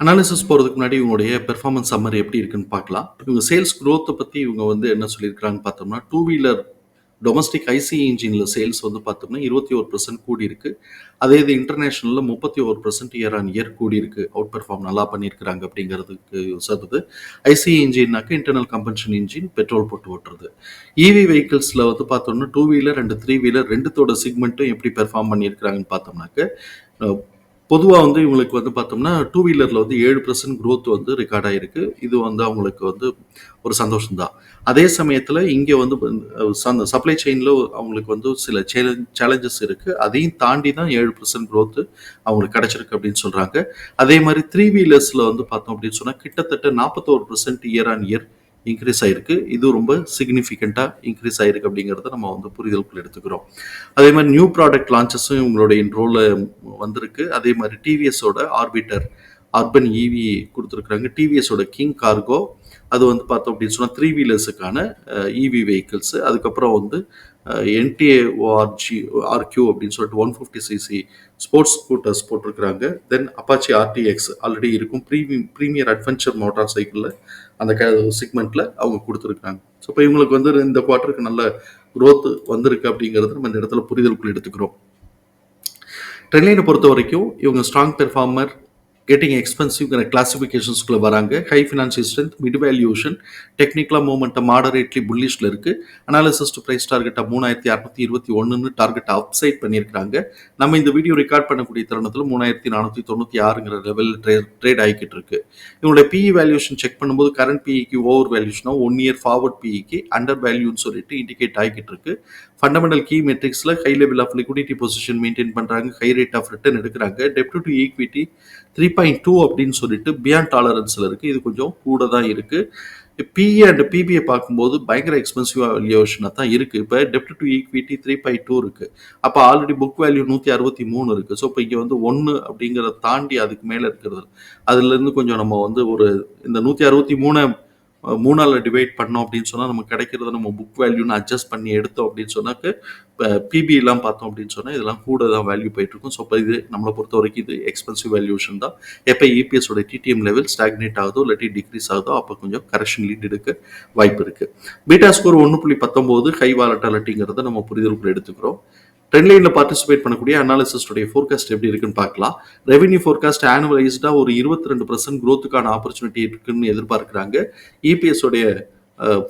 Analysis போகிறதுக்கு முன்னாடி இவங்களுடைய பெர்ஃபார்மன்ஸ் சம்மர் எப்படி இருக்குன்னு பார்க்கலாம். இவங்க சேல்ஸ் க்ரோத்தை பற்றி இவங்க வந்து என்ன சொல்லியிருக்கிறாங்க பார்த்தோம்னா டூ வீலர் டொமஸ்டிக் ஐசி இன்ஜினில் சேல்ஸ் வந்து பார்த்தோம்னா இருபத்தி ஒரு பர்சன்ட் கூடியிருக்கு. அதே இது இன்டர்நேஷனலில் முப்பத்தி ஒரு பர்சன்ட் இயர் ஆன் இயர் கூடியிருக்கு. அவுட் பெர்ஃபார்ம் நல்லா பண்ணியிருக்கிறாங்க அப்படிங்கிறதுக்கு சொல்லுது ஐசி இன்ஜின்னாக்க இன்டர்னல் கம்பன்ஷன் இன்ஜின் பெட்ரோல் போட்டு ஓட்டுறது. இவி வெஹிக்கிள்ஸில் வந்து பார்த்தோம்னா two wheeler and three wheeler ரெண்டுத்தோட சிக்மெண்ட்டும் எப்படி பெர்ஃபார்ம் பண்ணியிருக்கிறாங்கன்னு பார்த்தோம்னாக்க பொதுவாக வந்து இவங்களுக்கு வந்து பார்த்தோம்னா டூ வீலரில் வந்து ஏழு பர்சன்ட் க்ரோத் வந்து ரெக்கார்ட் ஆகிருக்கு இது வந்து அவங்களுக்கு வந்து ஒரு சந்தோஷம்தான். அதே சமயத்தில் இங்கே வந்து சப்ளை செயினில் அவங்களுக்கு வந்து சில சேலஞ்சஸ் இருக்குது அதையும் தாண்டி தான் ஏழு பர்சன்ட் க்ரோத்து அவங்களுக்கு கிடச்சிருக்கு அப்படின்னு சொல்கிறாங்க அதே மாதிரி த்ரீ வீலர்ஸில் வந்து பார்த்தோம் அப்படின்னு சொன்னால் கிட்டத்தட்ட நாற்பத்தோரு percent year on year increase ஆயிருக்கு. இது ரொம்ப சிக்னிஃபிகண்ட்டாக இன்க்ரீஸ் ஆயிருக்கு அப்படிங்கிறத நம்ம வந்து புரிதலுக்குள் எடுத்துக்கிறோம். அதே மாதிரி நியூ ப்ராடக்ட் லான்ச்சஸும் இவங்களோட இன்ட்ரோல வந்திருக்கு. அதே மாதிரி டிவிஎஸோட ஆர்பிட்டர் அர்பன் இவி கொடுத்துருக்குறாங்க. டிவிஎஸோட கிங் கார்கோ அது வந்து பார்த்தோம் அப்படின்னு சொன்னால் த்ரீ வீலர்ஸுக்கான இவி வெஹிக்கிள்ஸு அதுக்கப்புறம் வந்து என்டிஏ ஓஆர்ஜி ஆர்கியூ அப்படின்னு சொல்லிட்டு one fifty CC sports scooters போட்டிருக்கிறாங்க. தென் அப்பாச்சி ஆர்டிஎக்ஸ் ஆல்ரெடி இருக்கும். ப்ரீமியம் ப்ரீமியர் அட்வென்ச்சர் மோட்டார் சைக்கிளில் அந்த க செக்மெண்ட்டில் அவங்க கொடுத்துருக்காங்க ஸோ இப்போ இவங்களுக்கு வந்து இந்த குவார்ட்டருக்கு நல்ல growth வந்திருக்கு அப்படிங்கிறது நம்ம இந்த இடத்துல புரிதலுக்குள்ள எடுத்துக்கிறோம். ட்ரெண்ட்லைனை பொறுத்த வரைக்கும் இவங்க ஸ்ட்ராங் பெர்ஃபார்மர் கெட்டிங் எக்ஸ்பென்சிவ்ங்கிற கிளாசிஃபிகேஷன்ஸ்குள்ளே வராங்க. High financial strength mid valuation டெக்னிக்கலாக மூமெண்ட்டை மாடரேட்லி புல்லிஷில் இருக்குது அனாலிசிஸ் டு ப்ரைஸ் டார்கெட்டாக மூணாயிரத்தி அறுநூத்தி இருபத்தி ஒன்றுன்னு டார்கெட்டை அப்சைட் பண்ணியிருக்காங்க நம்ம இந்த வீடியோ ரெக்கார்ட் பண்ணக்கூடிய தருணத்தில் மூணாயிரத்தி நானூற்றி தொண்ணூற்றி ஆறுங்கிற லெவலில் ட்ரே ட்ரேட் ஆகிக்கிட்டு இருக்கு. இவங்களுடைய பிஇ வேல்யூஷன் செக் பண்ணும்போது கரண்ட் பிஇக்கு ஓவர் வேல்யூஷனா ஒன் இயர் ஃபார்வர்ட் பிஇக்கு அண்டர் வேல்யூன்னு சொல்லிட்டு இண்டிகேட் ஆகிக்கிட்டு இருக்கு. Fundamental key மெட்ரிக்ஸில் high level of liquidity position maintain பண்ணுறாங்க ஹை ரேட் ஆஃப் ரிட்டர்ன் எடுக்கிறாங்க. டெப்ட் to equity three point two அப்படின்னு சொல்லிட்டு பியாண்ட் டாலரன்ஸில் இருக்குது இது கொஞ்சம் கூட தான் இருக்குது பிஏ அண்ட் பிபிஐ பார்க்கும்போது பயங்கர எக்ஸ்பென்சிவ் வேல்யூவேஷனாக தான் இருக்குது இப்போ டெப்ட் to equity three point two இருக்குது அப்போ ஆல்ரெடி புக் வேல்யூ நூற்றி அறுபத்தி மூணு இருக்குது ஸோ இப்போ இங்கே வந்து ஒன்று அப்படிங்கிறத தாண்டி அதுக்கு மேலே இருக்கிறது. அதுலேருந்து கொஞ்சம் நம்ம வந்து ஒரு இந்த நூற்றி அறுபத்தி மூணு மூணால் டிவைட் பண்ணோம் அப்படின்னு சொன்னால் நமக்கு கிடைக்கிறத நம்ம புக் வேல்யூன்னு அட்ஜஸ்ட் பண்ணி எடுத்தோம் அப்படின்னு சொன்னாக்க இப்போ பிபிலாம் பார்த்தோம் அப்படின்னு சொன்னால் இதெல்லாம் கூட தான் வேல்யூ போயிட்டு இருக்கும் ஸோ இப்போ இது நம்மளை பொறுத்த வரைக்கும் இது எக்ஸ்பென்சிவ் வேல்யூஷன் தான். எப்போ இபிஎஸோட டிடிஎம் லெவல் ஸ்டாக்னேட் ஆகுதோ இல்லாட்டி டிக்ரீஸ் ஆகுதோ அப்போ கொஞ்சம் கரெக்ஷன் லீட் எடுக்க வாய்ப்பு இருக்குது பீட்டா ஸ்கோர் ஒன்று புள்ளி பத்தொம்போது ஹை வாலட்டாலிட்டிங்கிறத நம்ம புரிதலுக்குள்ள எடுத்துக்கிறோம். ட்ரெண்ட் லைனில் பார்ட்டிசிபேட் பண்ணக்கூடிய அனாலிசிஸ்டுடைய ஃபோர்காஸ்ட் எப்படி இருக்குன்னு பார்க்கலாம். ரெவென்யூ ஃபோர்காஸ்ட் ஆனுவலைஸ்டாக ஒரு இருபத்தி ரெண்டு பர்சன்ட் க்ரோத்துக்கான ஆப்பர்ச்சுனிட்டி இருக்குன்னு எதிர்பார்க்குறாங்க. இபிஎஸோடைய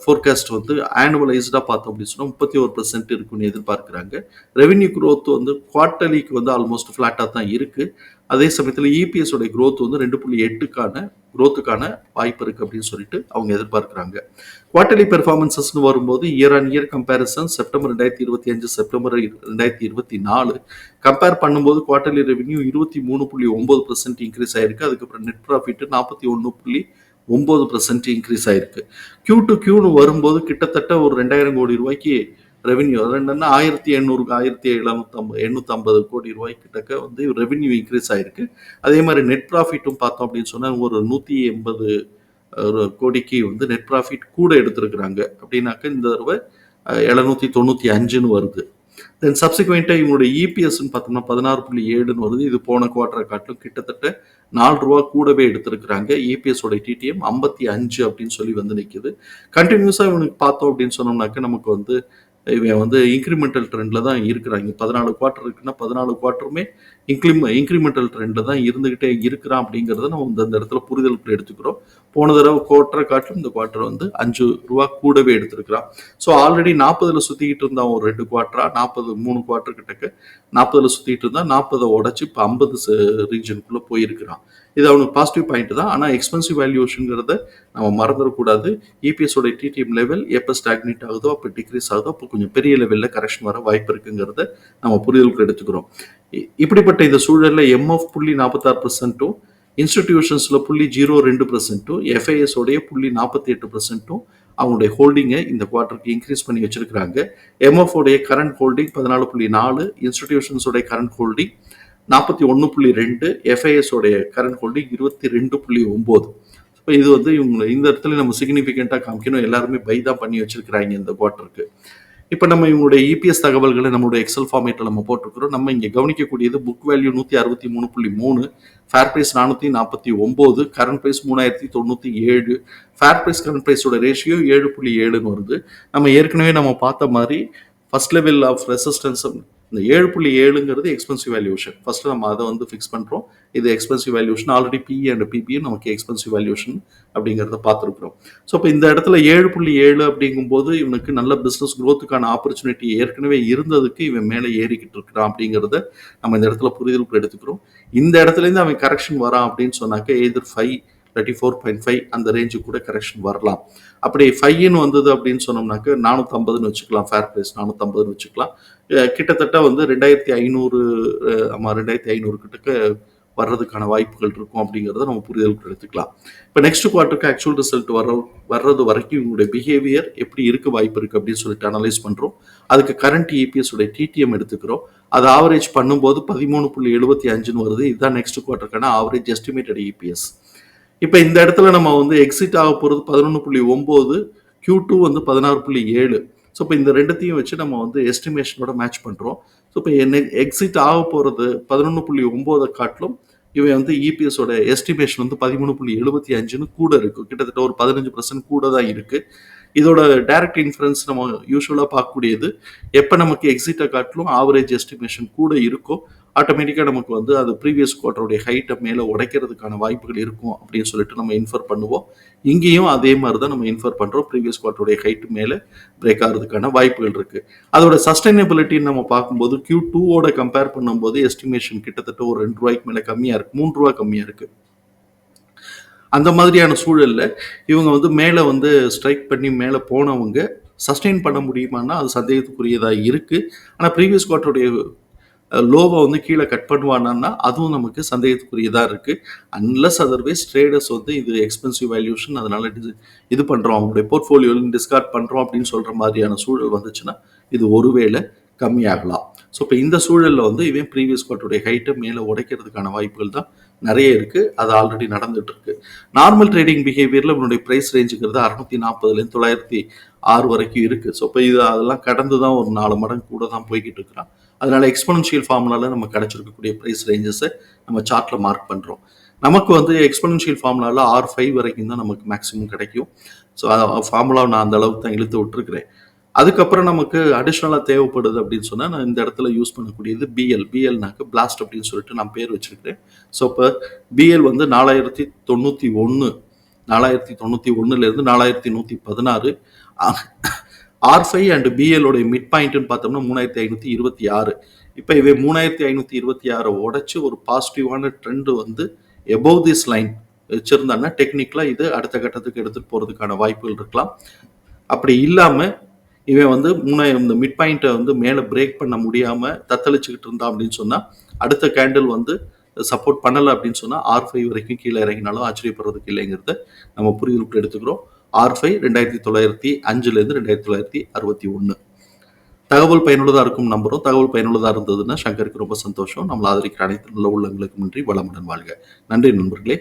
ஃபோர்காஸ்ட் வந்து ஆனுவலைஸ்டாக பார்த்தோம் அப்படின்னு சொன்னால் முப்பத்தி ஒரு பர்சன்ட் இருக்குன்னு எதிர்பார்க்குறாங்க. ரெவென்யூ க்ரோத் வந்து குவார்ட்டர்லிக்கு வந்து ஆல்மோஸ்ட் ஃப்ளாட்டாக தான் இருக்குது அதே சமயத்தில் இபிஎஸ் க்ரோத் வந்து ரெண்டு புள்ளி எட்டுக்கான குரோத்துக்கான வாய்ப்பு இருக்குது அப்படின்னு சொல்லிட்டு அவங்க எதிர்பார்க்குறாங்க. குவார்ட்டர்லி பெர்ஃபார்மன்சஸ்னு வரும்போது year on year comparison September ரெண்டாயிரத்தி இருபத்தி அஞ்சு செப்டம்பர் ரெண்டாயிரத்தி இருபத்தி நாலு. கம்பேர் பண்ணும்போது குவார்ட்டர்லி ரெவென்யூ இருபத்தி மூணு புள்ளி ஒம்பது பர்சன்ட் இன்க்ரீஸ் ஆயிருக்கு. அதுக்கப்புறம் நெட் ப்ராஃபிட் நாற்பத்தி ஒன்று புள்ளி ஒம்பது பர்சன்ட் இன்க்ரீஸ் ஆயிருக்கு. கியூ டு கியூன்னு வரும்போது கிட்டத்தட்ட ஒரு ரெண்டாயிரம் கோடி ரூபாய்க்கு ரெவென்யூ ரெண்டுன்னா ஆயிரத்தி எண்ணூறுக்கு ஆயிரத்தி எழுநூத்தம்பது எண்ணூற்றம்பது கோடி ரூபாய் கிட்டக்க வந்து ரெவென்யூ இன்க்ரீஸ் ஆயிருக்கு. அதே மாதிரி நெட் ப்ராஃபிட்டும் பார்த்தோம் அப்படின்னு சொன்னால் ஒரு நூற்றி எண்பது கோடிக்கு வந்து நெட் ப்ராஃபிட் கூட எடுத்திருக்கிறாங்க. அப்படின்னாக்க இந்த தடவை எழுநூற்றி தொண்ணூற்றி அஞ்சுன்னு வருது. தென் சப்சிக்வெண்ட்டாக இவங்களுடைய இபிஎஸ்ன்னு பார்த்தோம்னா பதினாறு புள்ளி ஏழுன்னு வருது. இது போன குவார்டரை காட்டிலும் கிட்டத்தட்ட நாலு ரூபா கூடவே எடுத்திருக்கிறாங்க. இபிஎஸோட டிடிஎம் ஐம்பத்தி அஞ்சு அப்படின்னு சொல்லி வந்து நிற்கிது கண்டினியூஸாக இவனுக்கு பார்த்தோம் அப்படின்னு சொன்னோம்னாக்க நமக்கு வந்து இவன் வந்து இன்க்ரிமெண்டல் ட்ரெண்டில் தான் இருக்கிறாங்க. பதினாலு குவார்ட்டர் இருக்குன்னா பதினாலு குவார்ட்டருமே இன்க்ரிம இன்க்ரிமெண்டல் ட்ரெண்டில் தான் இருந்துக்கிட்டே இருக்கிறான் அப்படிங்கிறத நம்ம இந்த இடத்துல புரிதலுக்கு எடுத்துக்கிறோம். போன தடவை குவார்ட்டரை காட்டிலும் இந்த குவார்ட்டர் வந்து அஞ்சு ரூபா கூடவே எடுத்திருக்கிறான். ஸோ ஆல்ரெடி நாற்பதுல சுற்றிக்கிட்டு இருந்தான் ஒரு ரெண்டு குவார்ட்டரா நாற்பது மூணு குவார்ட்டர் கிட்டக்கு நாற்பதுல சுற்றிட்டு இருந்தா நாற்பதை உடச்சி இப்போ ஐம்பது ரீஜனுக்குள்ளே போயிருக்கிறான். இது அவனுக்கு பாசிட்டிவ் பாயிண்ட் தான். ஆனால் எக்ஸ்பென்சிவ் வேல்யூஷனுங்கிறத நம்ம மறந்துடக்கூடாது. இபிஎஸோட டிடிஎம் லெவல் எப்போ ஸ்டாக்னேட் ஆகுதோ அப்போ டிக்ரீஸ் ஆகுதோ அப்போ கொஞ்சம் பெரிய லெவலில் கரெக்ஷன் வர வாய்ப்பு இருக்குங்கிறத நம்ம புரிதலுக்கு எடுத்துக்கிறோம். இ- இப்படிப்பட்ட இந்த சூழலில் எம்எஃப் புள்ளி நாற்பத்தாறு பர்சன்ட்டும் இன்ஸ்டிடியூஷன்ஸில் புள்ளி ஜீரோ ரெண்டு பர்சன்ட்டும் எஃப்ஐஎஸோடைய புள்ளி நாற்பத்தி எட்டு பர்சன்ட்டும் அவங்களுடைய ஹோல்டிங்கை இந்த குவார்ட்டருக்கு இன்க்ரீஸ் பண்ணி வச்சிருக்கிறாங்க. எம்எஃப் உடைய கரண்ட் ஹோல்டிங் பதினாலு புள்ளி நாலு இன்ஸ்டிடியூஷன்ஸோடைய கரண்ட் ஹோல்டிங் நாற்பத்தி ஒன்று புள்ளி ரெண்டு எஃப்ஐஎஸ் உடைய கரண்ட் ஹோல்டிங் இருபத்தி ரெண்டு புள்ளி ஒம்பது. இப்போ இது வந்து இவங்க இந்த இடத்துல நம்ம சிக்னிஃபிகண்ட்டாக காமிக்கணும். எல்லாருமே பை தான் பண்ணி வச்சிருக்கிறாங்க இந்த குவார்ட்டருக்கு இப்போ நம்ம இவங்களுடைய இபிஎஸ் தகவல்களை நம்மளுடைய எக்ஸல் ஃபார்மேட்டில் நம்ம போட்டிருக்கிறோம். நம்ம இங்கே கவனிக்கக்கூடியது புக் வேல்யூ நூற்றி அறுபத்தி மூணு புள்ளி மூணு ஃபேர் ப்ரைஸ் நானூற்றி நாற்பத்தி ஒம்பது கரண்ட் ப்ரைஸ் மூணாயிரத்தி தொண்ணூற்றி ஏழு ஃபேர் ப்ரைஸ் கரண்ட் ப்ரைஸோட ரேஷியோ ஏழு புள்ளி ஏழுன்னு வருது. நம்ம ஏற்கனவே நம்ம பார்த்த மாதிரி ஃபர்ஸ்ட் லெவல் ஆஃப் ரெசிஸ்டன்ஸ் இந்த ஏழு புள்ளி ஏழுங்கிறது எக்ஸ்பென்சிவ் வேல்யூஷன் ஃபர்ஸ்ட் நம்ம அதை வந்து ஃபிக்ஸ் பண்ணுறோம் இது expensive valuation already PE and பிபியும் நமக்கு எக்ஸ்பென்சிவ் வேல்யூஷன் அப்படிங்கிறத பார்த்துருக்குறோம். ஸோ இப்போ இந்த இடத்துல ஏழு புள்ளி ஏழு அப்படிங்கும்போது இவனுக்கு நல்ல பிஸ்னஸ் க்ரோத்துக்கான ஆப்பர்ச்சுனிட்டி ஏற்கனவே இருந்ததுக்கு இவன் மேலே ஏறிக்கிட்டு இருக்கிறான் அப்படிங்கிறத நம்ம இந்த இடத்துல புரிதலுக்கு எடுத்துக்கிறோம். இந்த இடத்துலேருந்து அவன் கரெக்ஷன் வரான் அப்படின்னு சொன்னாக்க எதிர் five thirty four point five அந்த ரேஞ்சு கூட கரெக்ஷன் வரலாம். அப்படி ஃபைன்னு வந்தது அப்படின்னு சொன்னோம்னாக்க நானூற்றம்பதுன்னு வச்சுக்கலாம் ஃபேர் ப்ரைஸ் நானூற்றம்பதுன்னு வச்சுக்கலாம். கிட்டத்தட்ட வந்து ரெண்டாயிரத்தி ஐநூறு ஆமாம் ரெண்டாயிரத்தி ஐநூறு கிட்டக்க வர்றதுக்கான வாய்ப்புகள் இருக்கும் அப்படிங்கிறத நம்ம புரிதலுக்கு எடுத்துக்கலாம். இப்போ நெக்ஸ்ட் குவார்ட்டருக்கு ஆக்சுவல் ரிசல்ட் வர வர்றது வரைக்கும் இவங்களுடைய பிஹேவியர் எப்படி இருக்க வாய்ப்பு இருக்குது அப்படின்னு சொல்லிட்டு அனலைஸ் பண்ணுறோம் அதுக்கு கரண்ட் இபிஎஸ் உடைய டிடிஎம் எடுத்துக்கிறோம். அது ஆவரேஜ் பண்ணும்போது பதிமூணு புள்ளி எழுபத்தி அஞ்சுன்னு வருது. இதுதான் நெக்ஸ்ட் குவார்ட்டருக்கான ஆவரேஜ் எஸ்டிமேட்டட் இபிஎஸ் இப்போ இந்த இடத்துல நம்ம வந்து எக்ஸிட் ஆக போகிறது பதினொன்று புள்ளி ஒம்பது க்யூ டூ வந்து பதினாறு புள்ளி ஏழு. ஸோ இப்போ இந்த ரெண்டுத்தையும் வச்சு நம்ம வந்து எஸ்டிமேஷனோட மேட்ச் பண்ணுறோம் ஸோ இப்போ என்ன எக்ஸிட் ஆக போகிறது பதினொன்று புள்ளி ஒம்போதை காட்டிலும் இவன் வந்து இபிஎஸோட எஸ்டிமேஷன் வந்து பதிமூணு புள்ளி எழுபத்தி அஞ்சுன்னு கூட இருக்கும் கிட்டத்தட்ட ஒரு பதினஞ்சு பர்சன்ட் கூட தான் இருக்குது இதோட டைரக்ட் இன்ஃபரன்ஸ் நம்ம யூஸ்வலாக பார்க்கக்கூடியது எப்போ நமக்கு எக்ஸிட்டை காட்டிலும் ஆவரேஜ் எஸ்டிமேஷன் கூட இருக்கோ ஆட்டோமேட்டிக்காக நமக்கு வந்து அது ப்ரீவியஸ் குவார்ட்டருடைய ஹைட்டை மேலே உடைக்கிறதுக்கான வாய்ப்புகள் இருக்கும் அப்படின்னு சொல்லிட்டு நம்ம இன்ஃபர் பண்ணுவோம். இங்கேயும் அதே மாதிரி தான் நம்ம இன்ஃபர் பண்ணுறோம் ப்ரீவியஸ் குவார்ட்டருடைய ஹைட்டு மேலே பிரேக் ஆகிறதுக்கான வாய்ப்புகள் இருக்குது அதோட சஸ்டைனபிலிட்டின்னு நம்ம பார்க்கும்போது கியூ டூவோட கம்பேர் பண்ணும்போது எஸ்டிமேஷன் கிட்டத்தட்ட ஒரு ரெண்டு ரூபாய்க்கு மேலே கம்மியாக இருக்குது மூன்று ரூபா கம்மியாக இருக்குது அந்த மாதிரியான சூழலில் இவங்க வந்து மேலே வந்து ஸ்ட்ரைக் பண்ணி மேலே போனவங்க சஸ்டெயின் பண்ண முடியுமான்னா அது சந்தேகத்துக்குரியதாக இருக்குது ஆனால் ப்ரீவியஸ் குவார்ட்டருடைய லோவை வந்து கீழே கட் பண்ணுவானா அதுவும் நமக்கு சந்தேகத்துக்குரியதாக இருக்குது அன்லஸ் அதர்வைஸ் ட்ரேடர்ஸ் வந்து இது எக்ஸ்பென்சிவ் வேல்யூஷன் அதனால் இது- இது பண்ணுறோம் அவங்களுடைய போர்ட்ஃபோலியோவில் டிஸ்கார்ட் பண்ணுறோம் அப்படின்னு சொல்கிற மாதிரியான சூழல் வந்துச்சுன்னா இது ஒருவேளை கம்மியாகலாம். ஸோ இப்போ இந்த சூழலில் வந்து இவன் ப்ரீவியஸ் குவார்ட்டருடைய ஹைட்டை மேலே உடைக்கிறதுக்கான வாய்ப்புகள் தான் நிறைய இருக்குது அது ஆல்ரெடி நடந்துட்டு இருக்கு நார்மல் ட்ரேடிங் பிஹேவியரில் இவனுடைய ப்ரைஸ் ரேஞ்சுங்கிறது அறுநூத்தி நாற்பதுலேருந்து தொள்ளாயிரத்தி ஆறு வரைக்கும் இருக்குது ஸோ இப்போ இது அதெல்லாம் கடந்து தான் ஒரு நாலு மடங்கு கூட தான் போய்கிட்டு இருக்கிறான். அதனால எக்ஸ்பனன்ஷியல் ஃபார்முலாவில் நம்ம கிடைச்சிருக்கக்கூடிய ப்ரைஸ் ரேஞ்சஸை நம்ம சார்ட்டில் மார்க் பண்ணுறோம் நமக்கு வந்து எக்ஸ்பனன்ஷியல் ஃபார்முலாவில் ஆர் ஃபைவ் வரைக்கும் தான் நமக்கு மேக்ஸிமம் கிடைக்கும். ஸோ ஃபார்முலாவை நான் அந்த அளவுக்கு தான் இழுத்து விட்டுருக்கிறேன். அதுக்கப்புறம் நமக்கு அடிஷ்னலாக தேவைப்படுது அப்படின்னு சொன்னால் நான் இந்த இடத்துல யூஸ் பண்ணக்கூடியது பிஎல் பிஎல்னாக்க பிளாஸ்ட் அப்படின்னு சொல்லிட்டு நான் பேர் வச்சுருக்கிறேன். ஸோ இப்போ பிஎல் வந்து நாலாயிரத்தி தொண்ணூற்றி ஒன்று நாலாயிரத்தி தொண்ணூற்றி ஒன்றுலேருந்து நாலாயிரத்தி நூற்றி பதினாறு. ஆர் ஃபைவ் அண்ட் பிஎலோடைய மிட் பாயிண்ட்னு பார்த்தோம்னா மூணாயிரத்தி ஐநூற்றி இருபத்தி ஆறு. இப்போ இவை மூணாயிரத்தி ஐநூற்றி இருபத்தி ஆறை உடச்சி ஒரு பாசிட்டிவான ட்ரெண்ட் வந்து எபோவ் திஸ் லைன் வச்சுருந்தாங்கன்னா டெக்னிக்கலாக இது அடுத்த கட்டத்துக்கு எடுத்துகிட்டு போகிறதுக்கான வாய்ப்புகள் இருக்கலாம். அப்படி இல்லாமல் இவன் வந்து மூணு இந்த மிட் பாயிண்ட்டை வந்து மேலே பிரேக் பண்ண முடியாமல் தத்தளிச்சுக்கிட்டு இருந்தான் அப்படின்னு சொன்னால் அடுத்த கேண்டில் வந்து சப்போர்ட் பண்ணலை அப்படின்னு சொன்னால் ஆர் ஃபைவ் வரைக்கும் கீழே இறங்கினாலும் ஆச்சரியப்படுறதுக்கு இல்லைங்கிறத நம்ம புரிதலுக்கு எடுத்துக்கிறோம். ஆர் ஃபைவ் ரெண்டாயிரத்தி தொள்ளாயிரத்தி அஞ்சுலேருந்து ரெண்டாயிரத்தி தொள்ளாயிரத்தி அறுபத்தி ஒன்று தகவல் பயனுள்ளதாக இருக்கும் நம்பரும் தகவல் பயனுள்ளதாக இருந்ததுன்னா சங்கருக்கு ரொம்ப சந்தோஷம். நம்மளை ஆதரிக்கிற அனைத்து நல்ல உள்ளங்களுக்கு நன்றி. வளமுடன் வாழ்க. நன்றி நண்பர்களே.